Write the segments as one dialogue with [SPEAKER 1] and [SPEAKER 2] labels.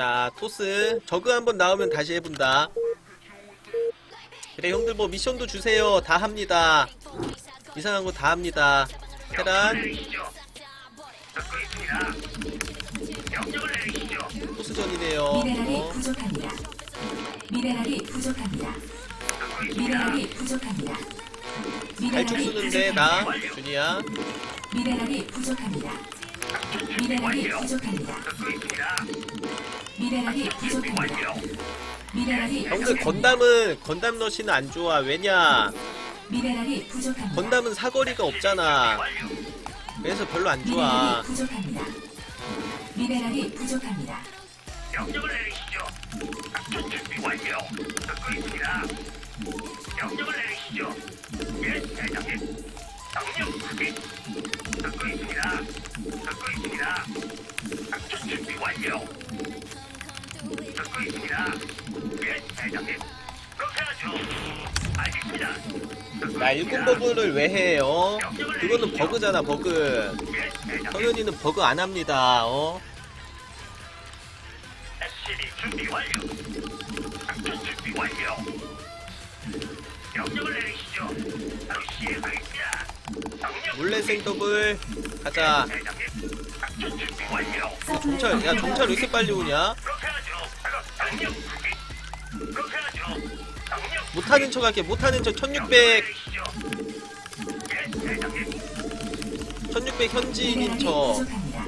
[SPEAKER 1] 자 토스 저그 한번 나오면 다시 해본다 그래 형들 뭐 미션도 주세요 다 합니다 이상한 거 다 합니다 테란 토스전이네요
[SPEAKER 2] 미네랄이
[SPEAKER 1] 어,
[SPEAKER 2] 부족합니다. 미네랄이 부족합니다. 미네랄이 부족합니다.
[SPEAKER 1] 발축 쓰는데 나 준이야
[SPEAKER 2] 미네랄이 부족합니다. 미네랄이 부족합니다. 미네랄이 부족합니다. 미네랄이
[SPEAKER 1] 형들
[SPEAKER 2] 부족합니다.
[SPEAKER 1] 건담은 건담 러시는 안 좋아 왜냐
[SPEAKER 2] 미네랄이 부족합니다.
[SPEAKER 1] 건담은 사거리가 없잖아 그래서 별로 안 좋아
[SPEAKER 2] 미네랄이 부족합니다. 미네랄이 부족합니다.
[SPEAKER 3] 명령을 내리
[SPEAKER 1] 나 일꾼 버그를 왜 해요? 그거는 버그잖아 버그. 성현이는 버그 안 합니다 어? 몰래 생더블 가자. 정찰 야 정찰 왜 이렇게 빨리 오냐? 못하는 척 할게. 못하는 척 1600 1600 현지인인
[SPEAKER 2] 부족합니다.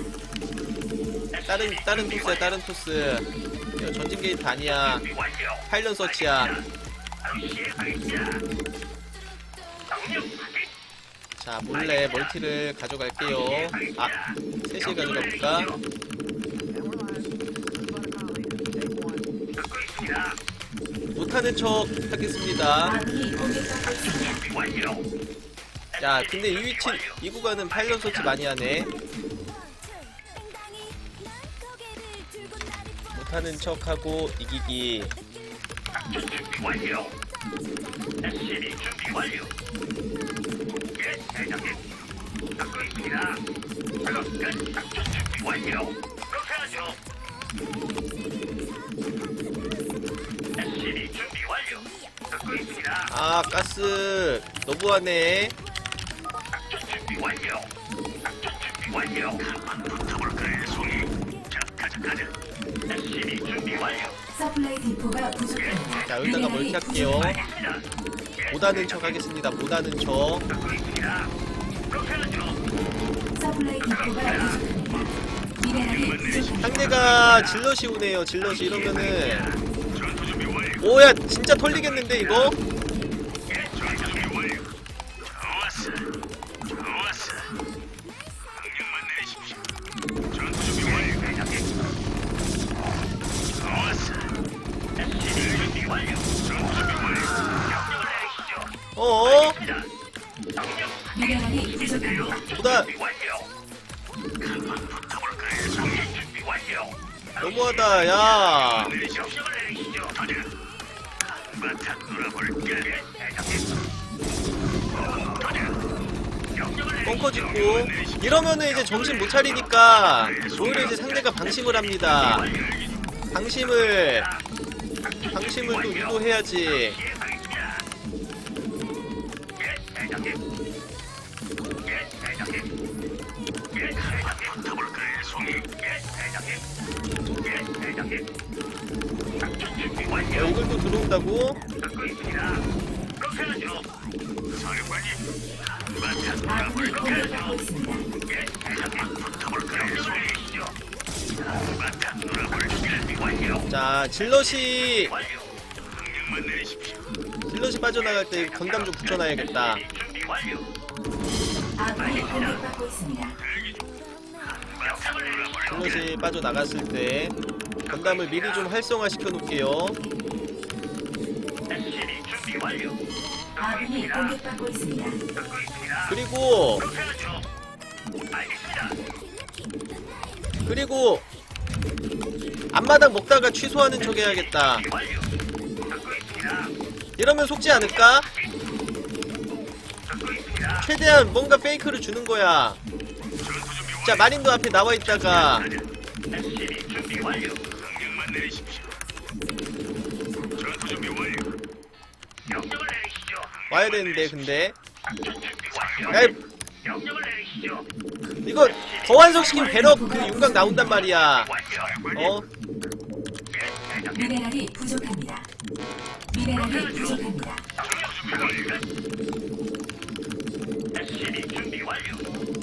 [SPEAKER 1] 다른 다른 토스야 다른 토스 전진 게이트 아니야
[SPEAKER 3] 준비 완료.
[SPEAKER 1] 파일런 서치야. 자 몰래 멀티를 가져갈게요 아 셋이 가져가 볼까?
[SPEAKER 3] 듣고 있습니다.
[SPEAKER 1] 못하는 척 하겠습니다 야 근데 이 위치 이 구간은 파일런 서치 많이 하네. 못하는 척하고 이기기. 아 가스. 너무하네
[SPEAKER 3] 완료. 작전 준비 완료. 한번 붙어볼까요, 송이? 자, 가자, 가자. SCB 준비 완료.
[SPEAKER 2] 서플라이 디포가 부족합니다.
[SPEAKER 1] 자 여기다가 멀티 할게요 못하는 척 하겠습니다 못하는 척
[SPEAKER 3] 듣고 있습니다. 그렇게 하죠.
[SPEAKER 2] 서플라이 디포가 부족합니다. 미네랄이 부족합니다.
[SPEAKER 1] 상대가 질럿이 오네요 질럿이 이러면은
[SPEAKER 3] 전투 준비 완료.
[SPEAKER 1] 오야 진짜 털리겠는데 이거?
[SPEAKER 3] 리시죠.
[SPEAKER 1] 벙커 짓고. 이러면은 이제 정신 못 차리니까 오히려 이제 상대가 방심을 합니다. 방심을 방심을 또 유도해야지 이걸 또 들어온다고? 자 질럿이. 질럿이 빠져나갈 때 건담 좀 붙여놔야겠다. 질럿이 빠져나갔을 때 건담을 미리 좀 활성화 시켜놓을게요
[SPEAKER 3] 완료.
[SPEAKER 2] 아군이 공격받고 있습니다.
[SPEAKER 3] 듣고 있습니다.
[SPEAKER 1] 그리고
[SPEAKER 3] 그렇게 하죠. 알겠습니다.
[SPEAKER 1] 그리고 앞마당 먹다가 취소하는 척 해야겠다
[SPEAKER 3] 준비 완료. 듣고 있습니다.
[SPEAKER 1] 이러면 속지 않을까?
[SPEAKER 3] 듣고 있습니다.
[SPEAKER 1] 최대한 뭔가 페이크를 주는 거야
[SPEAKER 3] 전투 준비
[SPEAKER 1] 자 마린도 앞에 나와 있다가
[SPEAKER 3] 준비 완료.
[SPEAKER 1] 와야 되는데 근데
[SPEAKER 3] 작전 준비 완료.
[SPEAKER 1] 야 이-
[SPEAKER 3] 명령을 내리시죠.
[SPEAKER 1] 이거 더 완성시킨 배럭 그 윤곽 나온단 말이야. 어.
[SPEAKER 2] 미네랄이 부족합니다. 미네랄이 부족합니다.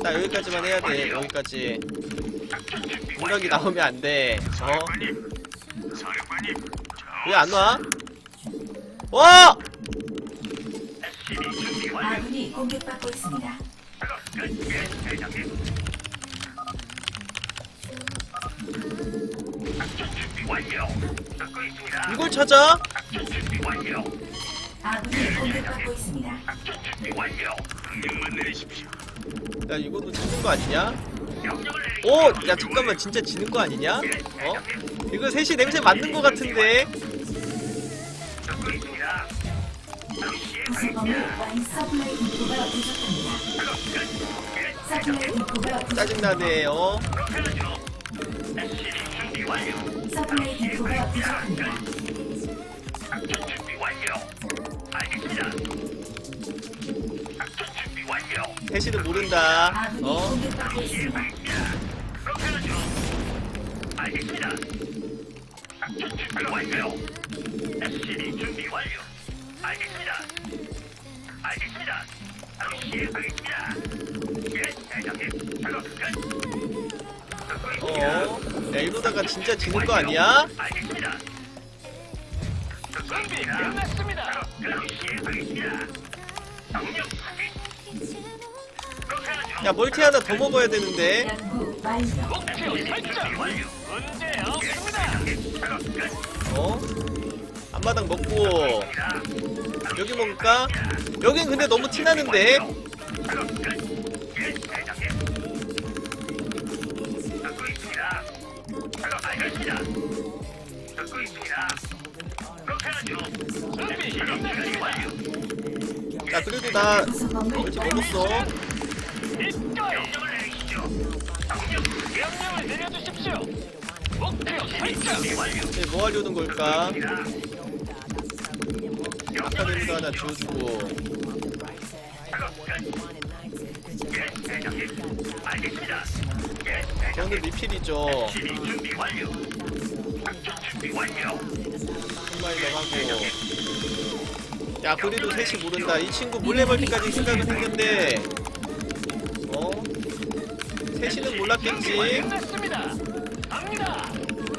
[SPEAKER 1] 나 여기까지만 해야 돼 여기까지 윤곽이. 나오면 안돼 어? 왜 안 와? 와!
[SPEAKER 2] 공격받고 있습니다.
[SPEAKER 3] 작업 끝. 예, 대장님. 작전 준비 완료. 듣고 있습니다.
[SPEAKER 1] 이걸 찾아?
[SPEAKER 3] 작전 준비 완료.
[SPEAKER 2] 아군이 공격받고 있습니다.
[SPEAKER 3] 작전 준비 완료. 명령만 내리십시오.
[SPEAKER 1] 야 이거도 지는 거 아니냐?
[SPEAKER 3] 명령을 내리십시오.
[SPEAKER 1] 오! 야 잠깐만 진짜 지는 거 아니냐? 어? 이거 셋이 냄새 맡는 거 같은데
[SPEAKER 3] 듣고 있습니다.
[SPEAKER 2] 구 디포가 부족. 서플라이 디포가 부족합니다.
[SPEAKER 1] 셋이는 모른다
[SPEAKER 2] 아군이
[SPEAKER 1] 어?
[SPEAKER 3] 완료. 알겠습니다.
[SPEAKER 1] 어? 야 이러다가 진짜 지는 거 아니야? 야 멀티 하나 더 먹어야 되는데. 어? 앞마당 먹고 여기 먹을까? 여긴 근데 너무 티나는데. 야 그래도 나 멀티
[SPEAKER 2] 완
[SPEAKER 1] 먹었어. 이제 뭐 하려는 걸까? 아카데미도 하나
[SPEAKER 3] 대장님. 알겠습니다. 예,
[SPEAKER 1] 저는 리필이죠
[SPEAKER 3] 완료.
[SPEAKER 1] 한마리더 하고 야 그래도 셋이 모른다 이 친구 몰래 멀티까지 생각을 했는데 어? 셋이는 몰랐겠지.
[SPEAKER 3] 갑니다.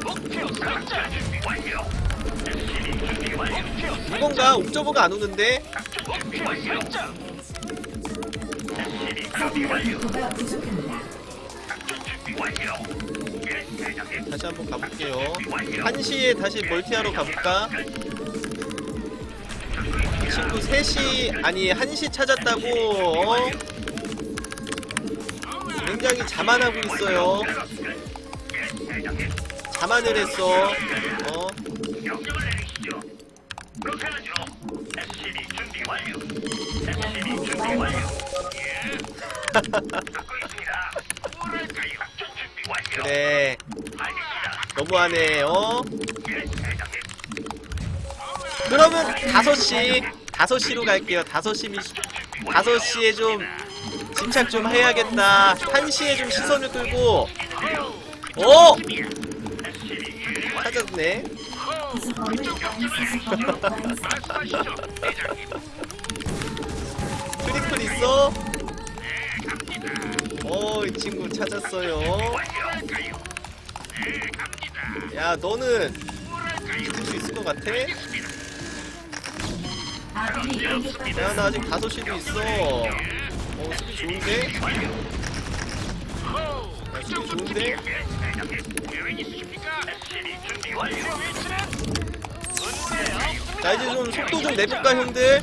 [SPEAKER 3] 목표 설정
[SPEAKER 1] 이건가? 옵저버가 안 오는데? 다시 한번 가볼게요 1시에 다시 멀티하러 가볼까? 이 친구 3시 아니 1시 찾았다고 어? 굉장히 자만하고 있어요. 자만을 했어 그래. 너무하네 어? 그러면 5시 5시로 갈게요 5시 미 5시에 좀 집착 좀 해야겠다 1시에 좀 시선을 끌고 어? 찾았네. 트리플 있어? 어, 이 친구 찾았어요. 야, 너는 지킬 수 있을 것 같아? 야, 나 아직
[SPEAKER 2] 있습니다.
[SPEAKER 1] 5시도 있어. 어, 수비 좋은데? 야, 수비 좋은데? 자, 이제 좀 속도 좀 내볼까, 형들?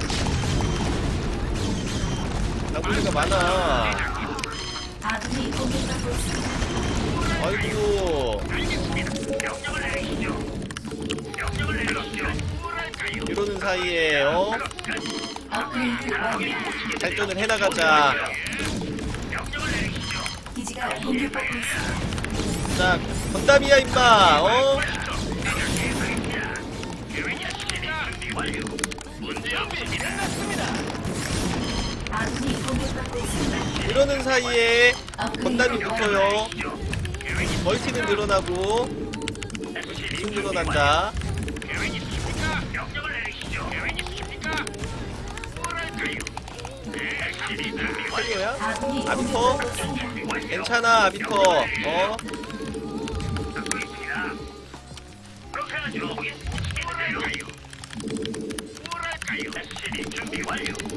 [SPEAKER 1] 라군이가 많아.
[SPEAKER 2] 아이고?
[SPEAKER 1] 이러는 사이에 어. 발전을 해나가자. 자 건담이야 임마 어 이러는 사이에 건담이 붙어요 멀티는 늘어나고 계속 늘어난다?
[SPEAKER 2] 아군이
[SPEAKER 1] 아비터? 괜찮아 아비터 어
[SPEAKER 3] 준비 완료.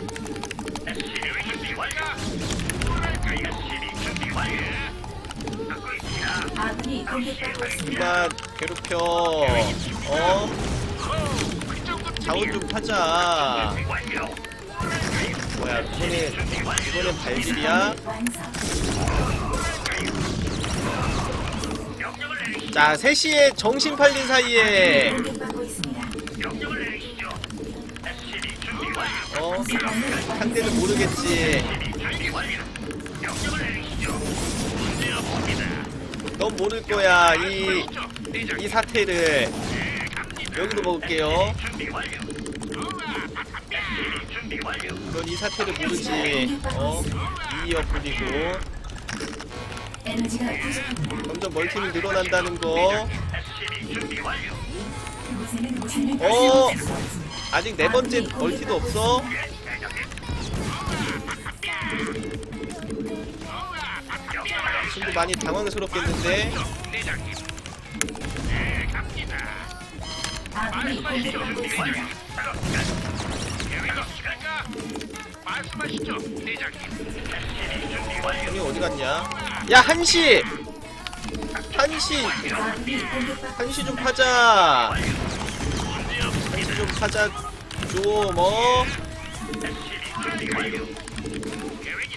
[SPEAKER 2] 공격받고 있습니다.
[SPEAKER 1] 그만 괴롭혀 어 자원 좀 파자. 뭐야 이번에 이번엔 발길이야. 자 3시에 정신 팔린 사이에. 어 상대는 모르겠지 넌 모를 거야 이, 이 사태를 여기도 먹을게요. 넌 이 사태를 모르지 어 이어 뿌리고
[SPEAKER 2] 에너지가 부족합니다.
[SPEAKER 1] 점점 멀티는 늘어난다는 거 어. 아직 네 번째 멀티도 없어 친구 많이 당황스럽겠는데. 형이 어디 갔냐 야 한시 한시 한시 좀 파자 한시 좀 파자
[SPEAKER 3] 준비 완료. 계획이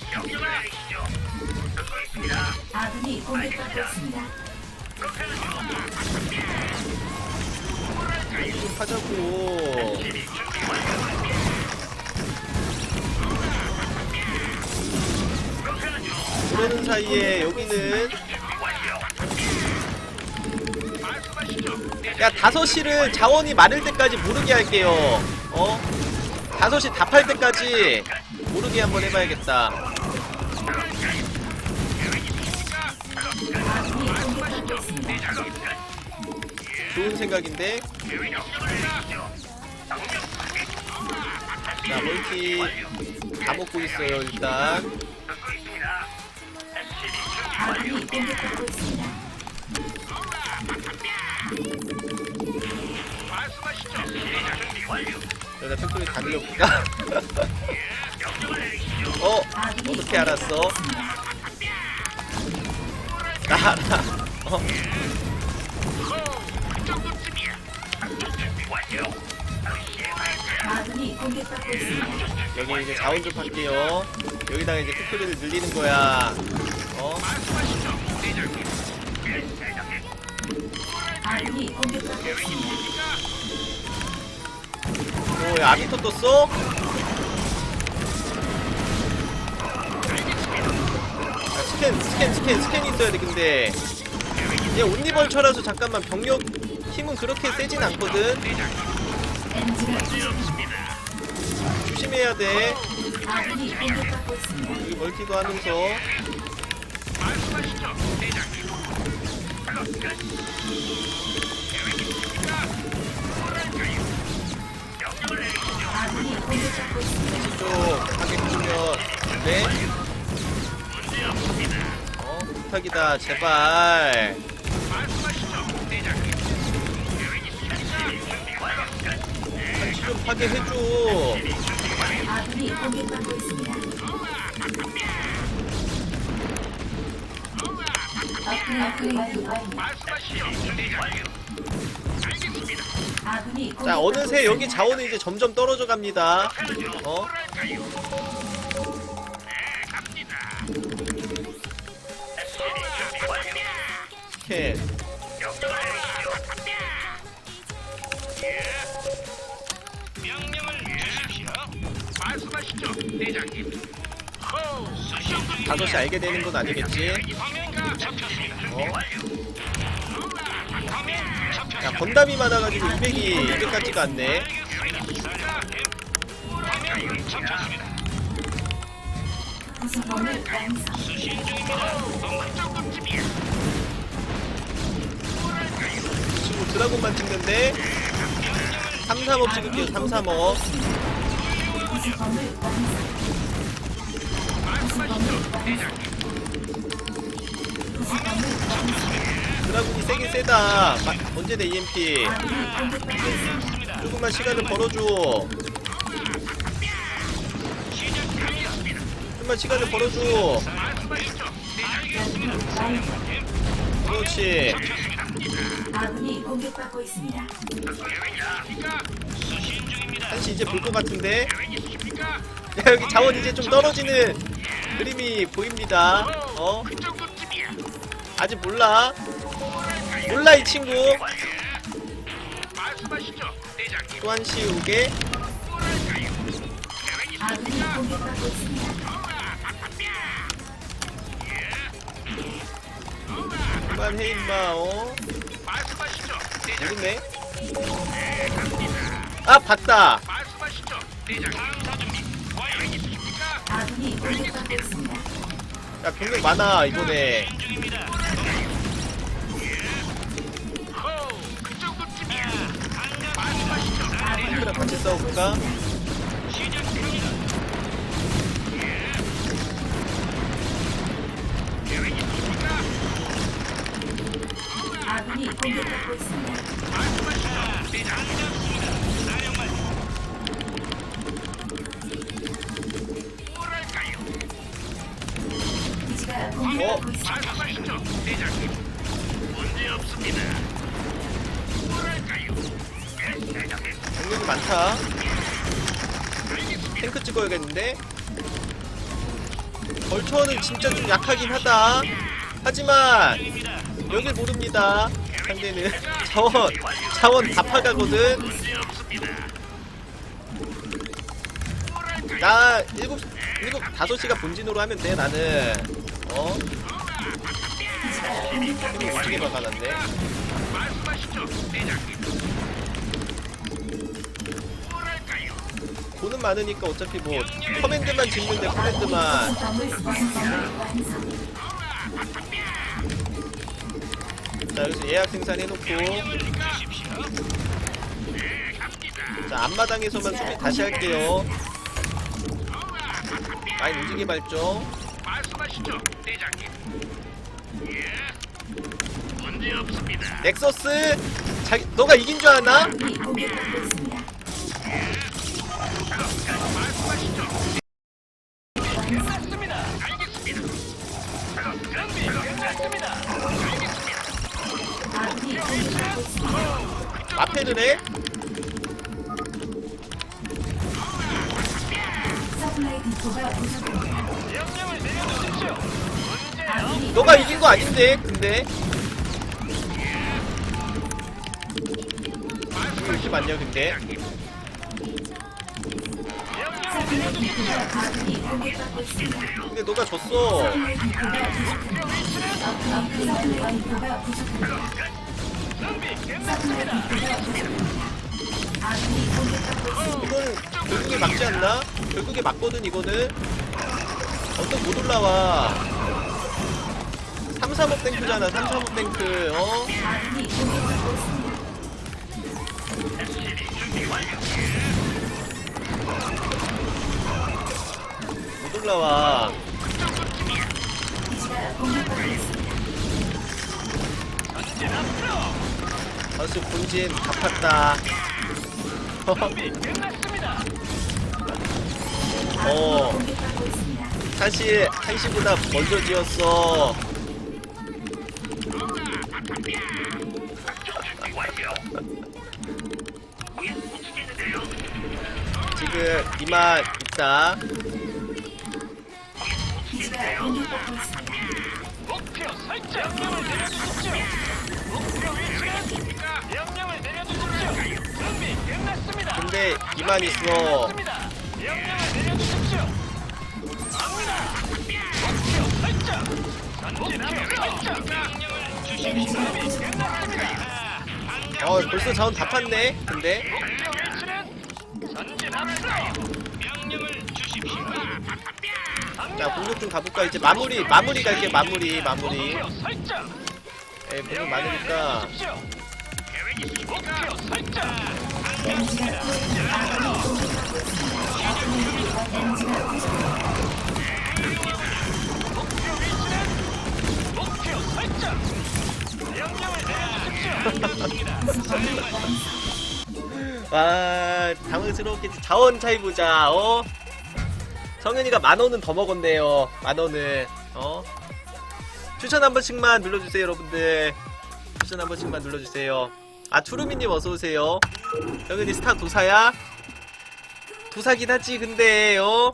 [SPEAKER 2] 아군이 공격받고 있습니다.
[SPEAKER 1] 좀
[SPEAKER 3] 하죠.
[SPEAKER 1] 그러는 사이에 여기는. 야 5시를 자원이 많을 때까지 모르게 할게요 어 5시 다팔 때까지 모르게 한번 해봐야겠다 좋은 생각인데. 자 멀티 다 먹고 있어요 일단. 여기다 팩토리 다
[SPEAKER 3] 내리시죠.
[SPEAKER 1] 어? 어떻게 알았어? 나 알아 어? 여기 이제 자원 좀 팔게요 여기다가 이제 팩토리를 늘리는 거야 어?
[SPEAKER 2] 아군이 공격받고 있습니다.
[SPEAKER 1] 오, 야, 아비토 떴어? 아, 스캔, 스캔, 스캔, 스캔 있어야 돼, 근데. 얘 온리벌처라서 잠깐만 병력 힘은 그렇게 세진 않거든? 조심해야 돼. 여기 멀티도 하면서.
[SPEAKER 3] 말씀하시죠, 대장님. 명령을 내리시죠.
[SPEAKER 2] 아군이 공격받고 있습니다.
[SPEAKER 1] 쪽 하게 해주면 네? 어, 부탁이다, 제발. 한시 좀 하게 해줘.
[SPEAKER 2] 아군이 공격받고 있습니다. 업그레이드 완료.
[SPEAKER 3] 말씀하시죠. 준비 완료. 알겠습니다.
[SPEAKER 2] 아군이
[SPEAKER 1] 자
[SPEAKER 2] 공격받고
[SPEAKER 1] 어느새 여기
[SPEAKER 2] 있습니다.
[SPEAKER 1] 자원은 이제 점점 떨어져 갑니다 어?
[SPEAKER 3] 뭐랄까요? 네, 갑니다. SCB 준비 완료.
[SPEAKER 1] 스캔
[SPEAKER 3] 명 대장님.
[SPEAKER 1] 다섯이 알게 되는 건 아니겠지. 어? 야. 건담이 많아가지고 200이 200 같지가 않네.
[SPEAKER 3] 이
[SPEAKER 1] 친구 드라곤만 찍는데 335 찍을게요 335
[SPEAKER 2] 구성범을 완성.
[SPEAKER 1] 드라곤이 세긴 세다 마, 언제 내 EMP. 조금만 시간을 벌어줘 조금만 시간을 벌어줘. 그렇지
[SPEAKER 2] 아군이 공격받고 있습니다.
[SPEAKER 1] 한시 이제 볼 것 같은데 야 여기 자원 이제 좀 떨어지는 그림이 보입니다 어? 아직 몰라 몰라 이 친구
[SPEAKER 3] 말씀하시죠, 대장님.
[SPEAKER 1] 또 한시 오게
[SPEAKER 2] 아군이 공격받고 있습니다.
[SPEAKER 1] 그만해 임마 어? 모르네 아 봤다
[SPEAKER 2] 아군이 공격받고 있습니다.
[SPEAKER 1] 야 병력 많아 이번에 탱크랑 같이 싸워볼까?
[SPEAKER 2] 아군이 공격받고 있습니다.
[SPEAKER 1] 병력이 많다. 탱크 찍어야겠는데 벌처는 진짜 좀 약하긴 하다 하지만 여길 모릅니다 상대는 자원 자원 다 파가거든? 나 일곱 일곱 다섯 시가 본진으로 하면 돼 나는 어 오지게 박아놨네
[SPEAKER 3] 말씀하시죠?
[SPEAKER 1] 돈은 많으니까 어차피 뭐 커맨드만 짓는데 커맨드만. 자 여기서 예약 생산 해놓고 자 앞마당에서만 수비 다시 할게요 많이 움직이 밟죠
[SPEAKER 3] 말씀하시죠, 대장님. 예. 문제 없습니다.
[SPEAKER 1] 넥서스 자기 너가 이긴 줄 아나?
[SPEAKER 2] 아군이 공격받고 있습니다.
[SPEAKER 3] 말씀하시죠.
[SPEAKER 2] 완성.
[SPEAKER 3] 알겠습니다. 준비 끝났습니다. 알겠습니다.
[SPEAKER 2] 아군이 공격받고 있습니다.
[SPEAKER 1] 마패를 해?
[SPEAKER 2] 서플라이 디포가 부족합니다.
[SPEAKER 3] 명령을 내려주십시오.
[SPEAKER 1] 너가 이긴 거 아닌데 근데 왜 이렇게 많냐 근데. 근데 너가 졌어. 이거는 결국에 막지 않나? 결국에 맞거든 이거는 언덕 못 올라와 335 탱크잖아 335 탱크 어? 못 올라와. 버스 본진 갚았다. 어. 사실 한시보다 먼저 지었어 이만 있다.
[SPEAKER 2] 기지가 공격받고 있습니다.
[SPEAKER 4] 목표 설정. 명령을 내려주십시오. 목표 위치는 명령을 내려주십시오. 준비 끝났습니다.
[SPEAKER 1] 근데 이만 있어.
[SPEAKER 4] 끝났습니다. 명령을 내려주십시오. 갑니다. 목표 설정. 전진하면 설정. 명령을 주십시오. 준비 끝났습니다.
[SPEAKER 1] 어 벌써 자원 다 팠네. 근데
[SPEAKER 4] 목표 위치는 전진합시다.
[SPEAKER 1] 자 공격 좀 가볼까 이제 마무리 마무리 갈게 마무리 마무리. 에 많으니까
[SPEAKER 4] 설정. 명령을 내려주십시오.
[SPEAKER 1] 와 당황스러웠겠지. 자원 차이 보자. 어 성현이가 만 원은 더 먹었네요. 만 원을 어 추천 한 번씩만 눌러주세요 여러분들. 추천 한 번씩만 눌러주세요. 아 투루미님 어서 오세요. 성현이 스타 도사야? 도사긴 하지 근데 어